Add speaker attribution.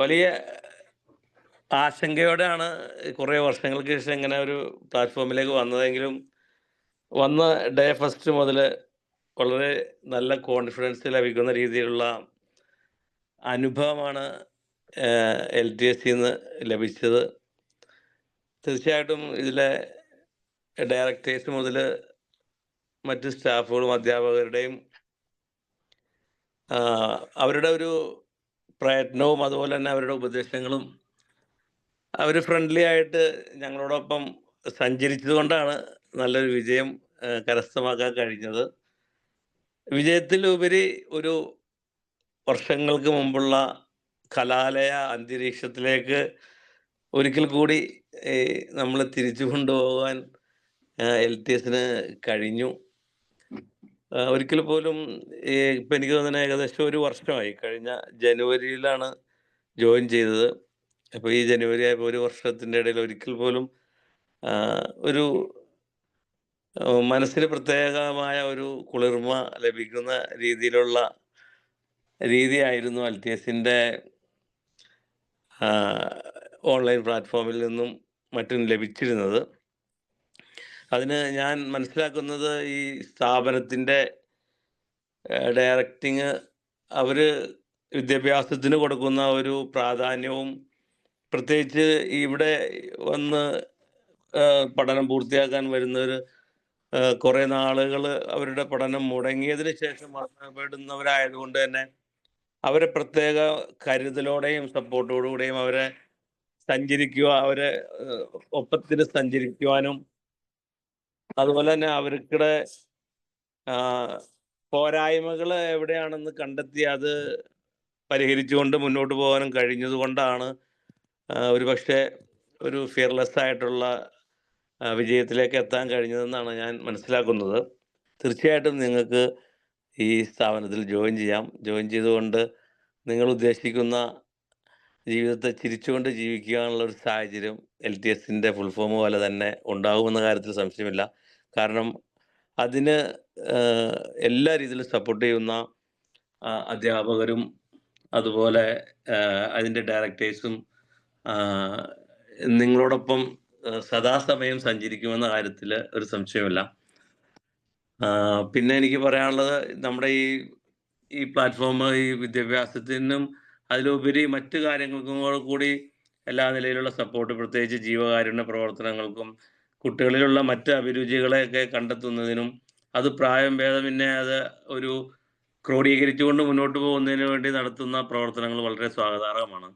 Speaker 1: വലിയ ആശങ്കയോടെയാണ് കുറേ വർഷങ്ങൾക്ക് ശേഷം ഇങ്ങനെ ഒരു പ്ലാറ്റ്ഫോമിലേക്ക് വന്നതെങ്കിലും വന്ന ഡേ ഫസ്റ്റ് മുതൽ വളരെ നല്ല കോൺഫിഡൻസ് ലഭിക്കുന്ന രീതിയിലുള്ള അനുഭവമാണ് എൽ ടി എസ് സിന്ന് ലഭിച്ചത്. തീർച്ചയായിട്ടും ഇതിലെ ഡയറക്ടേഴ്സ് മുതൽ മറ്റ് സ്റ്റാഫുകളും അധ്യാപകരുടെയും അവരുടെ ഒരു പ്രയത്നവും അതുപോലെ തന്നെ അവരുടെ ഉപദേശങ്ങളും അവർ ഫ്രണ്ട്ലി ആയിട്ട് ഞങ്ങളോടൊപ്പം സഞ്ചരിച്ചത് കൊണ്ടാണ് നല്ലൊരു വിജയം കരസ്ഥമാക്കാൻ കഴിഞ്ഞത്. വിജയത്തിലുപരി ഒരു വർഷങ്ങൾക്ക് മുമ്പുള്ള കലാലയ അന്തരീക്ഷത്തിലേക്ക് ഒരിക്കൽ കൂടി നമ്മൾ തിരിച്ചു കൊണ്ടുപോകാൻ എൽ ടി എസിന് കഴിഞ്ഞു. ഒരിക്കൽ പോലും ഇപ്പം എനിക്ക് തോന്നുന്നത് ഏകദേശം ഒരു വർഷമായി. കഴിഞ്ഞ ജനുവരിയിലാണ് ജോയിൻ ചെയ്തത്. അപ്പോൾ ഈ ജനുവരി ആയപ്പോൾ ഒരു വർഷത്തിന്റെ ഇടയിൽ ഒരിക്കൽ പോലും ഒരു മനസ്സിന് പ്രത്യേകമായ ഒരു കുളിർമ ലഭിക്കുന്ന രീതിയിലുള്ള രീതിയായിരുന്നു എൽ ടി എസിന്റെ ഓൺലൈൻ പ്ലാറ്റ്ഫോമിൽ നിന്നും മറ്റും ലഭിച്ചിരുന്നത്. അതിന് ഞാൻ മനസ്സിലാക്കുന്നത് ഈ സ്ഥാപനത്തിന്റെ ഡയറക്റ്റിങ് അവർ വിദ്യാഭ്യാസത്തിന് കൊടുക്കുന്ന ഒരു പ്രാധാന്യവും പ്രത്യേകിച്ച് ഇവിടെ വന്ന് പഠനം പൂർത്തിയാക്കാൻ വരുന്നവർ കുറേ നാളുകൾ അവരുടെ പഠനം മുടങ്ങിയതിന് ശേഷം വന്നപ്പെടുന്നവരായതുകൊണ്ട് തന്നെ അവരെ പ്രത്യേക കരുതലോടെയും സപ്പോർട്ടോടുകൂടെയും അവരെ സഞ്ചരിക്കുക അവരെ ഒപ്പത്തിന് സഞ്ചരിക്കുവാനും അതുപോലെ തന്നെ അവർക്കിടെ പോരായ്മകൾ എവിടെയാണെന്ന് കണ്ടെത്തി അത് പരിഹരിച്ചുകൊണ്ട് മുന്നോട്ട് പോകാനും കഴിഞ്ഞതുകൊണ്ടാണ് ഒരുപക്ഷെ ഒരു ഫിയർലെസ് ആയിട്ടുള്ള വിജയത്തിലേക്ക് എത്താൻ കഴിഞ്ഞതെന്നാണ് ഞാൻ മനസ്സിലാക്കുന്നത്. തീർച്ചയായിട്ടും നിങ്ങൾക്ക് ഈ സ്ഥാപനത്തിൽ ജോയിൻ ചെയ്യാം. ജോയിൻ ചെയ്തുകൊണ്ട് നിങ്ങൾ ഉദ്ദേശിക്കുന്ന ജീവിതത്തെ ചിരിച്ചുകൊണ്ട് ജീവിക്കാനുള്ള ഒരു സാഹചര്യം എൽ ടി എസിന്റെ ഫുൾഫോം പോലെ തന്നെ ഉണ്ടാകുമെന്ന കാര്യത്തിൽ സംശയമില്ല. കാരണം അതിന് എല്ലാ രീതിയിലും സപ്പോർട്ട് ചെയ്യുന്ന അധ്യാപകരും അതുപോലെ അതിന്റെ ഡയറക്ടേഴ്സും നിങ്ങളോടൊപ്പം സദാസമയം സഞ്ചരിക്കുമെന്ന കാര്യത്തിൽ ഒരു സംശയമില്ല. പിന്നെ എനിക്ക് പറയാനുള്ളത് നമ്മുടെ ഈ ഈ പ്ലാറ്റ്ഫോം ഈ വിദ്യാഭ്യാസത്തിനും അതിലുപരി മറ്റു കാര്യങ്ങൾക്കും കൂടി എല്ലാ നിലയിലുള്ള സപ്പോർട്ട് പ്രത്യേകിച്ച് ജീവകാരുണ്യ പ്രവർത്തനങ്ങൾക്കും കുട്ടികളിലുള്ള മറ്റ് അഭിരുചികളെയൊക്കെ കണ്ടെത്തുന്നതിനും അത് പ്രായം ഭേദമന്യേ അത് ഒരു ക്രോഡീകരിച്ചുകൊണ്ട് മുന്നോട്ട് പോകുന്നതിന് വേണ്ടി നടത്തുന്ന പ്രവർത്തനങ്ങൾ വളരെ സ്വാഗതാർഹമാണ്.